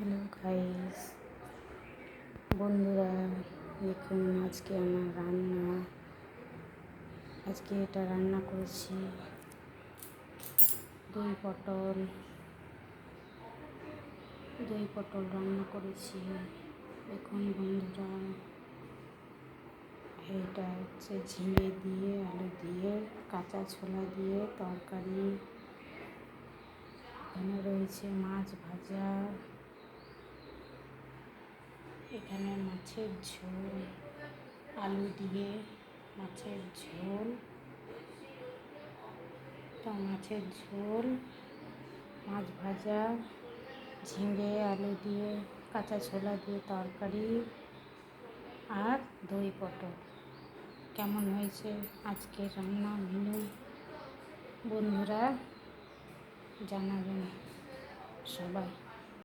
Hello guys বন্ধুরা, দেখুন আজকে আমার রান্না। আজকে এটা রান্না করেছি। দই পটল। দই পটল রান্না করেছি। দেখুন বন্ধুরা, এটা হচ্ছে ঝিঙে দিয়ে, আলু দিয়ে, কাঁচা ছোলা দিয়ে তরকারি। এখানে রয়েছে মাছ ভাজা। এখানে মাছের ঝোল, আলু দিয়ে মাছের ঝোল তো মাছের ঝোল, মাছ ভাজা, ঝিঙে, আলু দিয়ে, কাঁচা ছোলা দিয়ে তরকারি আর দই পটল। কেমন হয়েছে আজকে রান্না মেনু বন্ধুরা জানাবেন সবাই।